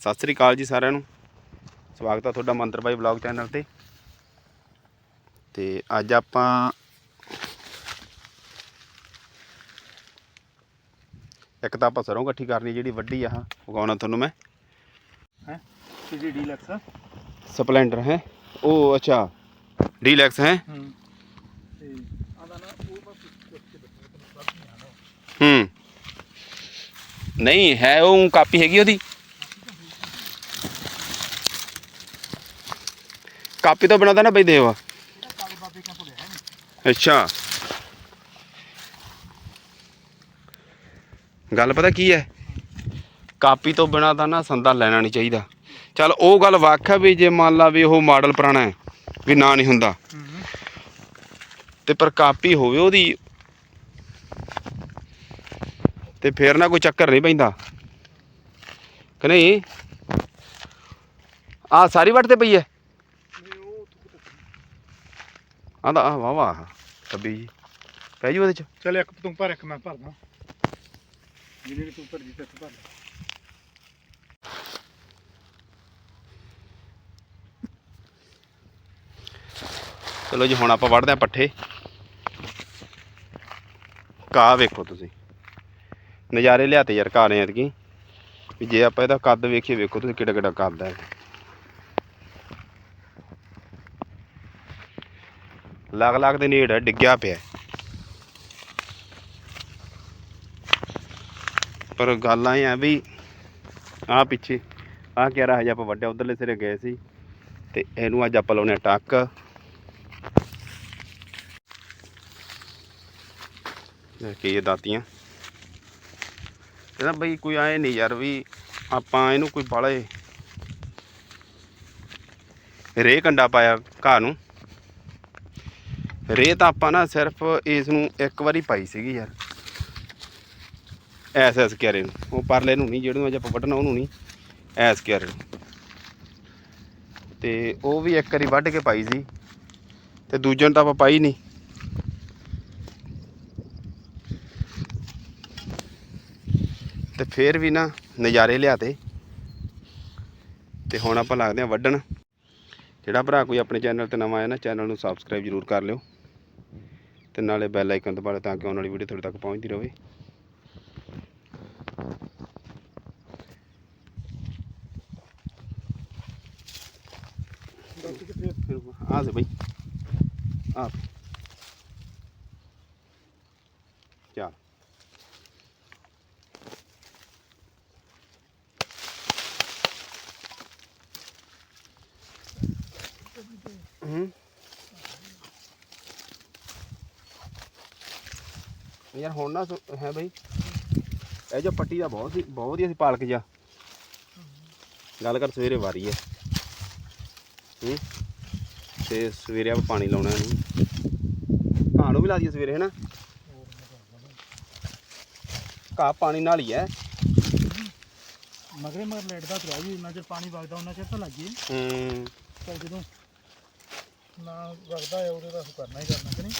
ਸਤਿ ਸ੍ਰੀ ਅਕਾਲ ਜੀ ਸਾਰਿਆਂ ਨੂੰ। ਸਵਾਗਤ ਹੈ ਤੁਹਾਡਾ ਮੰਤਰ ਬਾਈ ਵਲੌਗ ਚੈਨਲ ਤੇ। ਤੇ ਅੱਜ ਆਪਾਂ ਇੱਕ ਤਾਂ ਆਪਾਂ ਸਰੋਂ ਇਕੱਠੀ ਕਰਨੀ ਜਿਹੜੀ ਵੱਡੀ ਆ ਉਗਾਉਣਾ ਤੁਹਾਨੂੰ ਮੈਂ। ਹੈ? ਸੀਡੀ ਡੀਲਕਸ ਸਪਲੈਂਡਰ ਹੈ। ਉਹ ਅੱਛਾ ਡੀਲੈਕਸ ਹੈ। ਹੂੰ ਤੇ ਆਦਾ ਨਾ ਉਹ ਬਸ ਕੁਝ ਕੇ ਦੱਸੋ ਤੈਨੂੰ ਸਭ ਨਹੀਂ ਆਣਾ ਹੂੰ ਨਹੀਂ ਹੈ ਉਹ ਕਾਪੀ ਹੈਗੀ ਉਹਦੀ। ਕਾਪੀ ਤੋਂ ਬਣਾਦਾ ਨਾ ਬਈ ਦੇਵਾ ਅੱਛਾ। ਗੱਲ ਪਤਾ ਕੀ ਹੈ? ਕਾਪੀ ਤੋਂ ਬਿਨਾ ਤਾਂ ਨਾ ਸੰਦਾ ਲੈਣਾ ਨਹੀਂ ਚਾਹੀਦਾ। ਚਲ ਉਹ ਗੱਲ ਵੱਖ ਹੈ ਵੀ ਜੇ ਮੰਨ ਲਾ ਵੀ ਉਹ ਮਾਡਲ ਪੁਰਾਣਾ ਹੈ ਵੀ ਨਾ ਨਹੀਂ ਹੁੰਦਾ। ਤੇ ਪਰ ਕਾਪੀ ਹੋਵੇ ਉਹਦੀ ਤੇ ਫੇਰ ਨਾ ਕੋਈ ਚੱਕਰ ਨਹੀਂ ਪੈਂਦਾ। ਕਿ ਨਹੀਂ? ਆ ਸਾਰੀ ਵੱਟ ਤੇ ਪਈ ਉਹ ਆਂਦਾ ਆ ਵਾਹ ਵਾਹ ਕੱਬੀ ਜੀ। ਪੈ ਜੂ ਉਹਦੇ ਚ? ਚਲ ਇੱਕ ਤੂੰ ਭਰ ਇੱਕ ਮੈਂ ਭਰਦਾ। ਜਿੰਨੇ ਤੂੰ ਭਰ ਦਿੱਤਾ ਤੂੰ ਭਰ ਚਲੋ ਜੀ ਹੁਣ ਆਪਾਂ ਵੜਦੇ ਆ ਪੱਠੇ। ਕਾ ਵੇਖੋ ਤੁਸੀਂ। ਨਜ਼ਾਰੇ ਲਿਆਤੇ ਯਾਰ ਘਰ ਐਤਕੀ। ਵੀ ਜੇ ਆਪਾਂ ਇਹਦਾ ਕੱਦ ਵੇਖੀਏ, ਵੇਖੋ ਤੁਸੀਂ ਕਿੱਡਾ ਕਿੱਡਾ ਕੱਦ ਹੈ। ਲੱਗ ਲੱਗ ਦੇ ਨੇੜ ਡਿੱਗਿਆ ਪਿਆ। ਪਰ ਗੱਲ ਆਏ ਆ ਵੀ ਆ ਪਿੱਛੇ ਆ ਕਿਹੜਾ ਹਜੇ ਆਪਾਂ ਵੱਡੇ ਉਧਰਲੇ ਸਿਰੇ ਗਏ ਸੀ ਤੇ ਇਹਨੂੰ ਅੱਜ ਆਪਾਂ ਲਾਉਣੇ ਆ ਟੱਕ। ਲੈ ਇਹ ਦਾਤੀਆਂ। ਇਹਦਾ ਬਈ ਕੋਈ ਆਏ ਨਹੀਂ ਯਾਰ ਵੀ ਆਪਾਂ ਇਹਨੂੰ ਕੋਈ ਬਾਲੇ ਰੇ ਕੰਡਾ ਪਾਇਆ ਘਾਹ ਨੂੰ। ਰੇ ਤਾਂ ਆਪਾਂ ਨਾ ਸਿਰਫ ਇਸ ਨੂੰ ਇੱਕ ਵਾਰੀ ਪਾਈ ਸੀਗੀ ਯਾਰ। ਐਸ ਐਸ ਕਿਆਰੇ ਨੂੰ। ਉਹ ਪਰਲੇ ਨੂੰ ਨਹੀਂ ਜਿਹੜੇ ਅੱਜ ਆਪਾਂ ਵੱਢਣਾ ਉਹਨੂੰ ਨਹੀਂ ਐਸ ਕਿਆਰੇ ਨੂੰ। ਤੇ ਉਹ ਵੀ ਇੱਕ ਵਾਰੀ ਵੱਢ ਕੇ ਪਾਈ ਸੀ। ਤੇ ਦੂਜੇ ਨੂੰ ਤਾਂ ਆਪਾਂ ਪਾਈ ਨਹੀਂ ਤੇ ਫੇਰ ਵੀ ਨਾ ਨਜ਼ਾਰੇ ਲਿਆਤੇ। ਤੇ ਹੁਣ ਆਪਾਂ ਲੱਗਦੇ ਆ ਵੱਢਣ। ਜਿਹੜਾ ਭਰਾ ਕੋਈ ਆਪਣੇ ਚੈਨਲ ਤੇ ਨਵਾਂ ਆਇਆ ਨਾ ਚੈਨਲ ਨੂੰ ਸਬਸਕ੍ਰਾਈਬ ਜ਼ਰੂਰ ਕਰ ਲਿਓ। ਤੇ ਨਾਲੇ ਬੈਲ ਆਈਕਨ ਦਬਾ ਲਿਓ ਤਾਂ ਕਿ ਆਉਣ ਵਾਲੀ ਵੀਡੀਓ ਤੁਹਾਡੇ ਤੱਕ ਪਹੁੰਚਦੀ ਰਹੇ। ਆ ਸੇ ਬਈ। ਆ ਚੱਲ ਹੂੰ ਯਾਰ ਹੁਣ ਨਾ ਸੁ- ਹੈ ਬਈ? ਇਹ ਜੋ ਪੱਟੀ ਦਾ ਬਹੁਤ ਸੀ ਬਹੁਤ ਵਧੀਆ ਸੀ ਪਾਲਕ ਜਾ ਗੱਲ ਕਰ ਸਵੇਰੇ ਵਾਰੀ ਹੈ? ਹੂੰ ਤੇ ਸਵੇਰੇ ਆਪਾਂ ਪਾਣੀ ਲਾਉਣਾ ਇਹਨੂੰ। ਘਾਹ ਨੂੰ ਵੀ ਲਾ ਦਈਏ ਸਵੇਰੇ ਹੈਨਾ? ਘਾਹ ਪਾਣੀ ਨਾਲ ਹੀ ਹੈ। ਮਗਰੇ ਮਗਰ ਲੈਟਦਾ ਤੁਰਿਆ ਜੀ ਉਹਨਾਂ ਚਿਰ ਪਾਣੀ ਵਗਦਾ ਉਹਨਾਂ ਚਿਰ ਤਾਂ ਲੱਗੇ। ਹੂੰ। ਪਰ ਜਦੋਂ ਨਾ ਵਗਦਾ ਹੈ ਉਹਦੇ ਦਾ ਕਰਨਾ ਹੀ ਕਰਨਾ ਕਿ ਨਹੀਂ?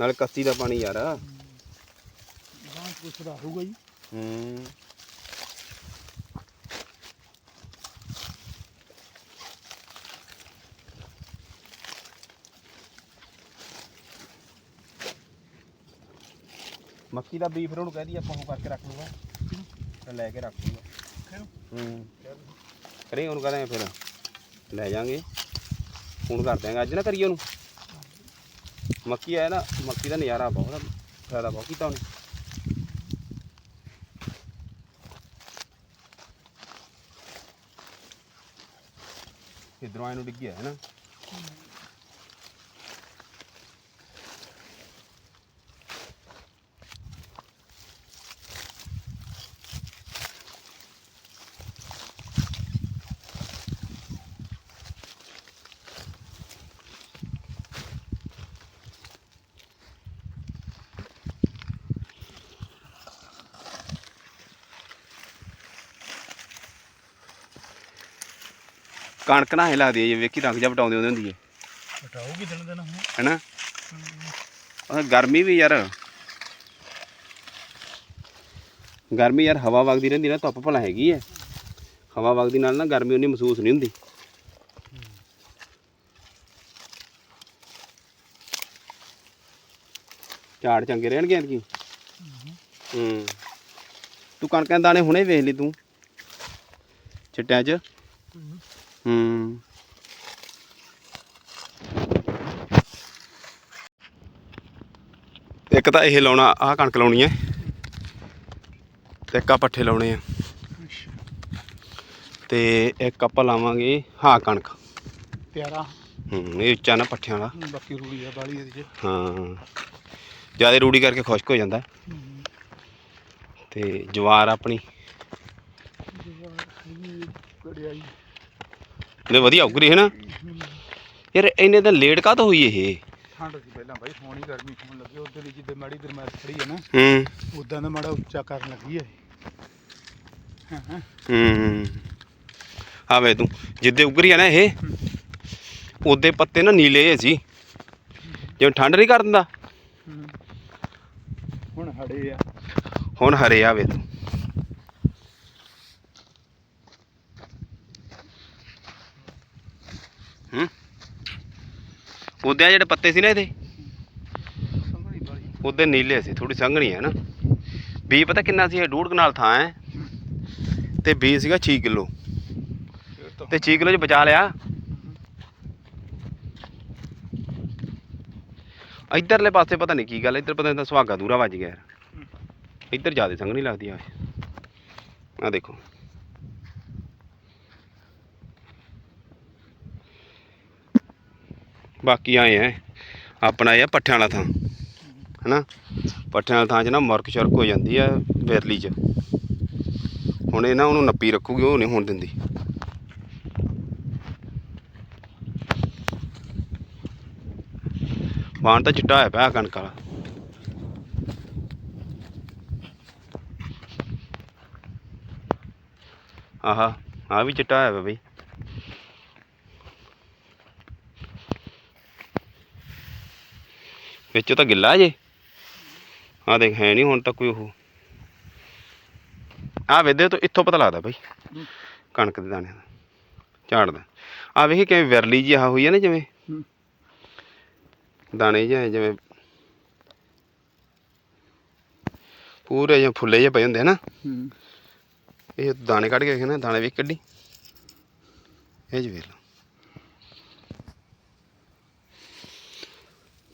ਨਾਲ ਕੱਸੀ ਦਾ ਪਾਣੀ ਯਾਰ। ਕੁਛ ਸੁਧਾਰੂਗਾ ਜੀ। ਹੂੰ। ਮੱਕੀ ਦਾ ਬੀਫ ਉਹਨੂੰ ਕਹਿ ਦਈਏ ਆਪਾਂ ਉਹ ਕਰਕੇ ਰੱਖ ਲੂਗਾ ਤੇ ਲੈ ਕੇ ਰੱਖ ਲੂਗਾ? ਹੂੰ। ਕਰੇ ਉਹਨੂੰ ਕਹਦੇ ਫਿਰ ਲੈ ਜਾਾਂਗੇ। ਫੋਨ ਕਰ ਦਿਆਂਗੇ ਅੱਜ ਨਾ ਕਰੀਏ ਉਹਨੂੰ। ਮੱਕੀ ਆਇਆ ਨਾ ਮੱਕੀ ਦਾ ਨਜ਼ਾਰਾ ਬਹੁਤ ਫਾਇਦਾ ਬਹੁਤ ਕੀਤਾ ਉਹਨੇ। ਇਧਰੋਂ ਆਏ ਨੂੰ ਡਿੱਗਿਆ ਹੈ ਨਾ। ਕਣਕ ਨਾ ਹੀ ਲੱਗਦੀ ਹੈ ਜੇ ਵੇਖੀ ਰੰਗ ਜਾ ਬਟਾਉਂਦੀ ਹੁੰਦੀ ਹੈ। ਹਟਾਊਗੀ ਦਿਨ ਦਿਨ ਹੁਣ ਹੈਨਾ? ਉਹ ਗਰਮੀ ਵੀ ਯਾਰ। ਗਰਮੀ ਯਾਰ ਹਵਾ ਵਗਦੀ ਰਹਿੰਦੀ ਨਾ ਧੁੱਪ ਭਲਾ ਹੈਗੀ ਐ ਹਵਾ ਵਗਦੀ ਨਾਲ ਨਾ ਗਰਮੀ ਉਨੀ ਮਹਿਸੂਸ ਨਹੀਂ ਹੁੰਦੀ। ਝਾੜ ਚੰਗੇ ਰਹਿਣਗੇ ਐਤਕੀ? ਹੂੰ। ਤੂੰ ਕਣਕਾਂ ਦੇ ਦਾਣੇ ਹੁਣੇ ਵੇਖ ਲਈ ਤੂੰ। ਚਿੱਟਿਆਂ 'ਚ। ਹੂੰ। ਇੱਕ ਤਾਂ ਇਹ ਲਾਉਣਾ ਆਹ ਕਣਕ ਲਾਉਣੀ ਹੈ। ਤੇ ਇੱਕ ਆ ਪੱਠੇ ਲਾਉਣੇ ਆ। ਤੇ ਇੱਕ ਆਪਾਂ ਲਾਵਾਂਗੇ ਹਾਂ ਕਣਕ। ਪਿਆਰਾ। ਹੂੰ ਇਹ ਉੱਚਾ ਨਾ ਪੱਠਿਆਂ ਵਾਲਾ। ਬਾਕੀ ਰੂੜੀ ਆ ਬਾਲੀ ਇਹਦੇ ਚ। ਹਾਂ। ਜ਼ਿਆਦਾ ਰੂੜੀ ਕਰਕੇ ਖੁਸ਼ਕ ਹੋ ਜਾਂਦਾ। ਤੇ ਜਵਾਰ ਆਪਣੀ। ਕੜਿਆਈ। ਨੇ ਵਧੀਆ ਉਗਰੀ ਹੈ ਨਾ। ਯਾਰ ਇੰਨੇ ਤਾਂ ਲੇਟ ਕਾਹ ਤੋਂ ਹੋਈ ਇਹ? ਠੰਡ ਸੀ ਪਹਿਲਾਂ ਬਾਈ ਹੁਣ ਹੀ ਗਰਮੀ ਹੋਣ ਲੱਗੀ ਉਧਰ ਦੀ ਜਿੱਦੇ ਮਾੜੀ ਗਰਮੈਸ਼ ਖੜੀ ਹੈ ਨਾ। ਹੂੰ। ਉਦਾਂ ਦਾ ਮਾੜਾ ਉੱਚਾ ਕਰਨ ਲੱਗੀ ਹੈ। ਹਾਂ ਹਾਂ। ਹੂੰ ਆ ਵੇ ਤੂੰ ਜਿੱਦੇ ਉਗਰੀ ਆ ਨਾ ਇਹ ਉਹਦੇ ਪੱਤੇ ਨਾ ਨੀਲੇ ਜਿਹੇ ਸੀ। ਜਿਵੇਂ ਠੰਡ ਨਹੀਂ ਕਰ ਦਿੰਦਾ। ਹੂੰ। ਹੁਣ ਹੜੇ ਆ। ਹੁਣ ਹਰੇ ਆ ਵੇ ਤੂੰ। ਉਹਦੇ ਜਿਹੜੇ ਪੱਤੇ ਸੀ ਨਾ ਇਹਦੇ? ਸੰਘਣੀ ਉਹਦੇ ਨੀਲੇ ਸੀ ਥੋੜੀ ਸੰਘਣੀ ਹੈ ਨਾ। ਬੀ ਪਤਾ ਕਿੰਨਾ ਸੀ ਇਹ? ਡੂਢ ਕਨਾਲ ਥਾਂ ਹੈ। ਤੇ ਬੀ ਸੀਗਾ 6 ਕਿਲੋ। ਤੇ 6 ਕਿਲੋ ਚ ਬਚਾ ਲਿਆ। ਇੱਧਰਲੇ ਪਾਸੇ ਪਤਾ ਨਹੀਂ ਕੀ ਗੱਲ ਇੱਧਰ ਪਤਾ ਨਹੀਂ ਸੁਹਾਗਾ ਦੂਰਾ ਵੱਜ ਗਿਆ ਯਾਰ। ਇੱਧਰ ਜ਼ਿਆਦਾ ਸੰਘਣੀ ਲੱਗਦੀ ਆ। ਆ ਦੇਖੋ। ਬਾਕੀ ਆਏ ਐ, ਆਪਣਾ ਇਹ ਪੱਠਿਆਂ ਵਾਲਾ ਥਾਂ, ਹਨਾ? ਪੱਠਿਆਂ ਵਾਲਾ ਥਾਂ 'ਚ ਨਾ ਮੁਰਕ ਸ਼ਰਕ ਹੋ ਜਾਂਦੀ ਆ ਬੇਰਲੀ 'ਚ। ਹੁਣ ਇਹ ਨਾ ਉਹਨੂੰ ਨੱਪੀ ਰੱਖੂਗੀ, ਉਹ ਨਹੀਂ ਹੋਣ ਦਿੰਦੀ। ਵਾਣ ਤਾਂ ਚਿੱਟਾ ਹੋਇਆ ਪਿਆ ਕਣਕ ਵਾਲਾ। ਆਹਾ ਆ ਵੀ ਚਿੱਟਾ ਹੋਇਆ ਪਿਆ ਬਈ। ਵਿੱਚੋਂ ਤਾਂ ਗਿੱਲਾ ਜੇ। ਆ ਦੇਖ ਹੈ ਨਹੀਂ ਹੁਣ ਤਾਂ ਕੋਈ ਉਹ। ਆ ਵੇਦੇ ਤੋਂ ਇੱਥੋਂ ਪਤਾ ਲੱਗਦਾ ਬਈ। ਕਣਕ ਦੇ ਦਾਣਿਆਂ ਦਾ ਝਾੜ ਦਾ। ਆ ਵੇਖੀ ਕਿਵੇਂ ਵਿਰਲੀ ਜੀ ਆ ਹੋਈ ਹੈ ਨਾ ਜਿਵੇਂ। ਦਾਣੇ ਜਿਹੇ ਜਿਵੇਂ ਪੂਰੇ ਜਿਵੇਂ ਫੁੱਲੇ ਜਿਹੇ ਪਏ ਹੁੰਦੇ ਆ ਨਾ। ਹੂੰ। ਇਹ ਦਾਣੇ ਕੱਢ ਕੇ ਵੇਖਣਾ ਦਾਣੇ ਵੇਖ ਕੱਢੀ ਇਹ ਜੀ ਵੇਖ ਲਓ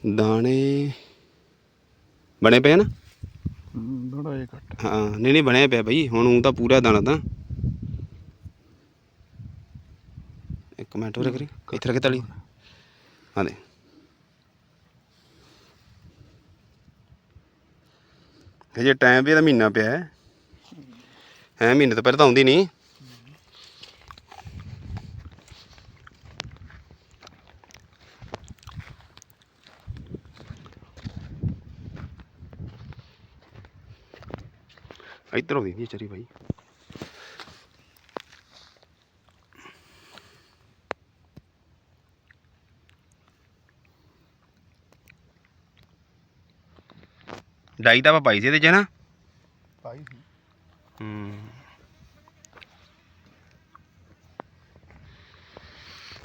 ਦਾਣੇ ਬਣੇ ਪਏ ਆ ਨਾ? ਥੋੜਾ ਜਿਹਾ ਘੱਟ। ਹਾਂ ਨਹੀਂ ਨਹੀਂ ਬਣਿਆ ਪਿਆ ਬਈ ਹੁਣ ਉਹ ਤਾਂ ਪੂਰਾ ਦਾਣਾ ਤਾਂ। ਇੱਕ ਮਿੰਟ ਹੋਰ ਕਰੀ ਇੱਥੇ ਰੱਖ ਤਲੀ। ਹਾਂ ਦੇ ਹਜੇ ਟਾਈਮ ਵੀ ਇਹਦਾ ਮਹੀਨਾ ਪਿਆ ਹੈ। ਹੈ ਮਹੀਨੇ ਤੋਂ ਪਹਿਲਾਂ ਤਾਂ ਆਉਂਦੀ ਨਹੀਂ। ਇੱਧਰ ਨਹੀਂ ਚਰੀ ਭਾਈ। ਡਾਈ ਤਾਂ ਆਪਾਂ ਪਾਈ ਸੀ ਇਹਦੇ ਚ ਨਾ? ਪਾਈ ਸੀ। ਹੂੰ।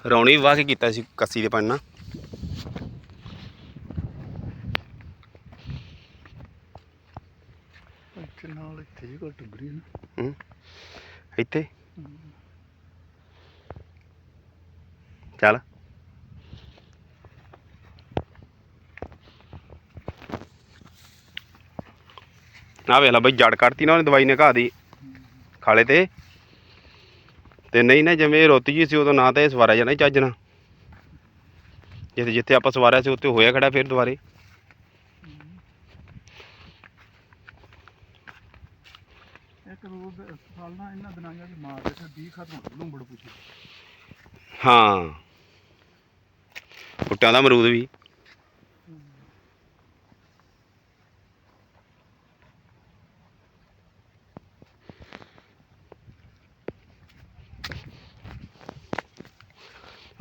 ਰੌਣੀ ਵਾਹ ਕੇ ਕੀਤਾ ਸੀ ਕੱਸੀ ਦੇ ਪਾਣੀ ਨਾਲ ਇੱਥੇ ਨਾਲ ਇੱਥੇ ਹੀ ਘੱਟ ਉਗਰੀ ਨਾ ਹੂੰ ਇੱਥੇ ਚੱਲ। ਆ ਵੇਖ ਲਾ ਬਈ ਜੜ ਕੱਢਤੀ ਨਾ ਉਹਨੇ ਦਵਾਈ ਨੇ ਦੀ ਖਾਲੇ ਤੇ। ਤੇ ਨਹੀਂ ਨਾ ਜਿਵੇਂ ਰੋਤੀ ਜੀ ਸੀ ਉਦੋਂ ਨਾ ਤਾਂ ਇਹ ਸਵਾਰਿਆ ਜਾਣਾ ਚੱਜ ਨਾਲ। ਜਿੱਥੇ ਜਿੱਥੇ ਆਪਾਂ ਸਵਾਰਿਆ ਸੀ ਉੱਥੇ ਹੋਇਆ ਖੜਾ ਫਿਰ ਦੁਬਾਰੇ। ਇੱਕ ਰੋਜ਼ ਸਾਲ ਨਾ ਇਹਨਾਂ ਦਿਨਾਂ ਜਾਂ ਮਾਰ ਦੇ ਤੇ 20 ਖਤਮ ਹੋ ਲੂੰਬੜ ਪੁੱਛੀ। ਹਾਂ। ਫੁੱਟਾਂ ਦਾ ਅਮਰੂਦ ਵੀ।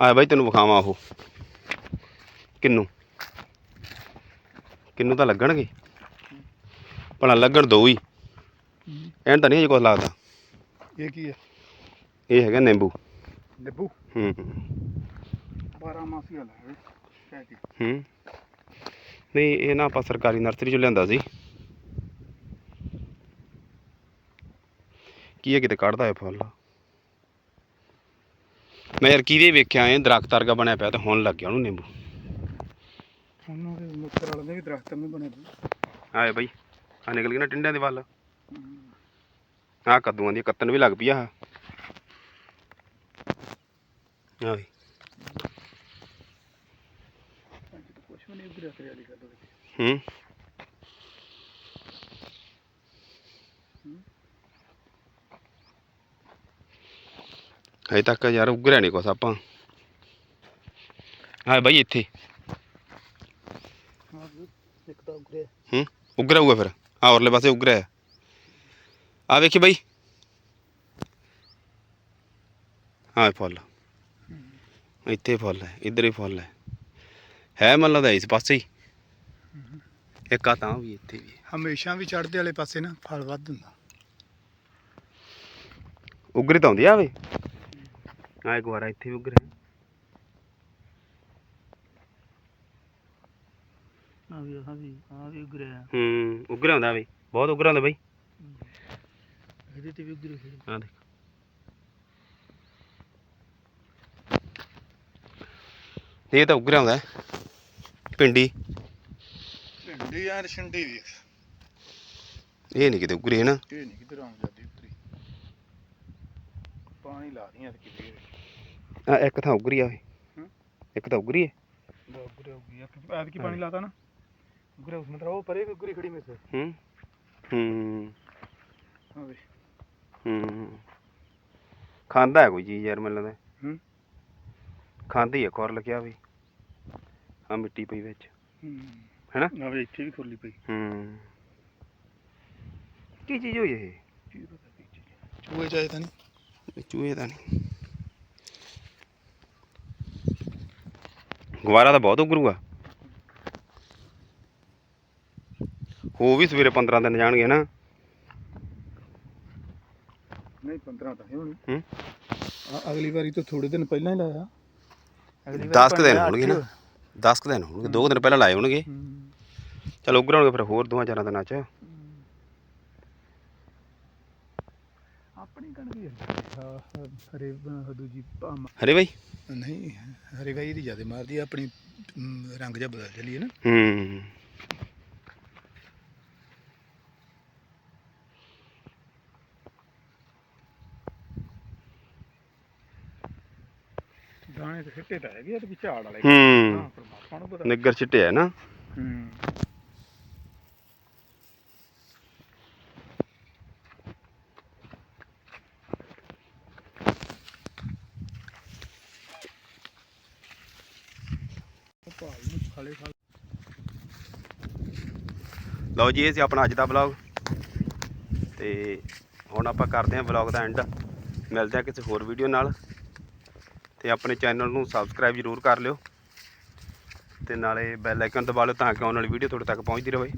ਆ ਬਾਈ ਤੈਨੂੰ ਵਿਖਾਵਾਂ ਉਹ। ਕਿੰਨੂ? ਕਿੰਨੂ ਤਾਂ ਲੱਗਣਗੇ? ਭਲਾ ਲੱਗਣ ਦੋ ਹੀ। ਐਨ ਤਾਂ ਨਹੀਂ ਹਜੇ ਕੁਛ ਲੱਗਦਾ। ਇਹ ਕੀ ਹੈ ਇਹ ਹੈਗਾ ਨਿੰਬੂ। ਨਿੰਬੂ? ਹੂੰ। 12 ਮਾਸੀ ਵਾਲਾ ਹੈ ਸ਼ਾਇਦ ਹੂੰ। ਨਹੀਂ ਇਹ ਨਾ ਆਪਾਂ ਸਰਕਾਰੀ ਨਰਸਰੀ ਚੋਂ ਲਿਆਂਦਾ ਸੀ। ਕੀ ਇਹ ਕਿਤੇ ਕੱਢਦਾ ਹੈ ਫੁੱਲ? ਮੈਂ ਯਾਰ ਕਿਹਦੇ ਵੇਖਿਆ ਐ ਦਰਖਤ ਵਰਗਾ ਬਣਿਆ ਪਿਆ ਤੇ ਹੁਣ ਲੱਗ ਗਿਆ ਉਹਨੂੰ ਨਿੰਬੂ। ਉਹਨਾਂ ਦੇ ਮਿੱਤਰ ਵਾਲੇ ਦੇ ਵੀ ਦਰਖਤ ਨਹੀਂ ਬਣੇ ਆਏ ਬਈ ਆ ਨਿਕਲ ਗਈ ਨਾ ਟਿੰਡਿਆਂ ਦੇ ਵੱਲ। ਆ ਕੱਦੂਆਂ ਦੀ ਕੱਤਣ ਵੀ ਲੱਗ ਪਈ ਆ। ਆ ਵੀ ਕੁਛ ਵੀ ਨਹੀਂ ਉਧਰ ਕਰਿਆ ਦੀ ਗੱਲ ਵਿੱਚ ਹੂੰ। ਹਜੇ ਤੱਕ ਯਾਰ ਉਗਰਿਆ ਨਹੀਂ ਕੁਛ ਆਪਾਂ। ਹਾਂ ਬਾਈ ਇੱਥੇ। ਹਾਂ ਇੱਕ ਤਾਂ ਉਗਰੇ ਹੂੰ ਉਗਰਿਆ ਹੋਊਗਾ ਫਿਰ। ਆ ਔਰਲੇ ਪਾਸੇ ਉਗਰਿਆ ਆ ਵੇਖੀ ਬਾਈ। ਹਾਂ ਫੁੱਲ। ਇੱਥੇ ਫੁੱਲ ਹੈ, ਇੱਧਰ ਹੀ ਫੁੱਲ ਹੈ। ਹੈ ਮਨ ਲੱਗਦਾ ਇਸ ਪਾਸੇ ਹੀ। ਇੱਕ ਆ ਤਾਂ ਵੀ ਇੱਥੇ ਵੀ। ਹੈ। ਹਮੇਸ਼ਾ ਵੀ ਚੜ੍ਹਦੇ ਵਾਲੇ ਪਾਸੇ ਨਾ ਫਲ ਵੱਧ ਹੁੰਦਾ। ਉਗਰੇ ਤਾਂ ਆਉਂਦੀ ਆ ਵੇ। ਆ ਇੱਕ ਵਾਰ ਇੱਥੇ ਵੀ ਉਗਰਿਆ ਆ ਵੀ ਆ ਵੀ ਆ ਵੀ ਉਗਰਿਆ। ਹੂੰ ਉਗਰਿਆ ਆਉਂਦਾ ਵੇ। ਬਹੁਤ ਉਗਰਿਆ ਆਉਂਦਾ ਬਾਈ। ਇਹਦੇ ਤੇ ਵੀ ਉਗਰੇ ਆ ਦੇਖ। ਇਹ ਤਾਂ ਉਗਰਿਆ ਆਉਂਦਾ ਪਿੰਡੀ। ਭਿੰਡੀ ਯਾਰ ਛੰਡੀ ਦੀ ਇਹ ਨਹੀਂ ਕਿਤੇ ਉਗਰੀ ਹੈ ਨਾ। ਇਹ ਨਹੀਂ ਕਿਧਰ ਆਉਂ ਜਾਂਦੀ ਉਤਰੀ ਪਾਣੀ ਲਾ ਦੀਆਂ ਤੇ ਕਿਤੇ। ਆ ਇੱਕ ਥਾਂ ਉਗਰੀ ਆ ਵੇ ਹੂੰ। ਇੱਕ ਤਾਂ ਉਗਰੀ ਹੈ। ਉਗਰੇ ਹੋ ਗਈ ਐਤ ਕੀ ਪਾਣੀ ਲਾਤਾ ਨਾ। ਉਗਰੇ ਉਸ ਮਤਲਬ ਉਹ ਪਰੇ ਵੀ ਉਗਰੀ ਖੜੀ ਮੇਰੇ ਹੂੰ। ਹੂੰ। ਹਾਂ ਖਾਂਦਾ ਹੈ ਕੋਈ ਚੀਜ਼ ਯਾਰ ਮੈਨੂੰ ਲੱਗਦਾ। ਹੂੰ। ਖਾਂਦੀ ਹੈ ਖੋਰ ਲਗਿਆ ਵੀ। ਆ ਮਿੱਟੀ ਪਈ ਵਿੱਚ। ਹੈਨਾ? ਨਾ ਵੇ ਇੱਥੇ ਵੀ ਖੁਰਲੀ ਪਈ। ਹੂੰ। ਕੀ ਚੀਜ਼ ਹੋਈ ਇਹ? ਕੀ ਪਤਾ ਕੀ ਚੀਜ਼ ਚੂਹੇ ਚਾਹੇ ਤਾਂ ਨਹੀਂ। ਇਹ ਚੂਹੇ ਤਾਂ ਨਹੀਂ। ਗਵਾਰਾ ਤਾਂ ਬਹੁਤ ਉਗਰੂਗਾ। ਹੋ ਵੀ ਸਵੇਰੇ 15 ਦਿਨ ਜਾਣਗੇ ਨਾ। ਨਹੀਂ 15 ਤਾਂ ਹੈ ਹੋਣੀ। ਹੂੰ। ਅਗਲੀ ਵਾਰੀ ਤੋਂ ਥੋੜੇ ਦਿਨ ਪਹਿਲਾਂ ਹੀ ਲਾਇਆ। ਅਗਲੀ 10 ਕੁ ਦਿਨ ਹੋਣਗੇ ਨਾ। 10 ਕੁ ਦਿਨ ਹੋਣਗੇ 2 ਦਿਨ ਪਹਿਲਾਂ ਲਾਏ ਹੋਣਗੇ। ਚਲ ਉਗਰਣਗੇ ਫਿਰ ਹੋਰ ਦੋਵਾਂ ਚਾਰਾਂ ਦਿਨਾਂ ਚ। ਆਪਣੀ ਕਣਕ ਹੀ ਹਾਂ। ਹਰੇ ਦੂਜੀ ਭਾਮ ਹਰੇ ਬਾਈ? ਨਹੀਂ ਹਰੇ ਗਾਈ ਦੀ ਜ਼ਿਆਦਾ ਮਾਰਦੀ ਆ, ਆਪਣੀ ਅਮ, ਰੰਗ ਜਿਹਾ ਬਦਲ ਚਲੀ ਹੈ ਨਾ। ਹੂੰ ਦਾਣੇ ਤੇ ਸਿੱਟੇ ਤਾਂ ਹੈਗੇ ਆ ਤੇ ਵੀ ਝਾੜ ਵਾਲੇ ਹੂੰ। ਹਾਂ ਪਰਮਾਤਮਾ ਨੂੰ ਪਤਾ। ਨਿੱਗਰ ਚਿੱਟੇ ਹੈ ਨਾ। ਹੂੰ। ਉਹ ਭਾਈ ਨੂੰ ਖਾਲੇ ਖਾ ਲਓ ਜੀ ਇਹ ਸੀ ਆਪਣਾ ਅੱਜ ਦਾ ਵਲੌਗ ਤੇ ਹੁਣ ਆਪਾਂ ਕਰਦੇ ਹਾਂ ਵਲੌਗ ਦਾ ਐਂਡ ਮਿਲਦੇ ਹਾਂ ਕਿਸੇ ਹੋਰ ਵੀਡੀਓ ਨਾਲ। ਤੇ ਆਪਣੇ ਚੈਨਲ ਨੂੰ ਸਬਸਕ੍ਰਾਈਬ ਜ਼ਰੂਰ ਕਰ ਲਿਓ ਤੇ ਨਾਲੇ ਬੈਲ ਆਈਕਨ ਦਬਾ ਲਿਓ ਤਾਂ ਕਿ ਆਉਣ ਵਾਲੀ ਵੀਡੀਓ ਤੁਹਾਡੇ ਤੱਕ ਪਹੁੰਚਦੀ ਰਹੇ।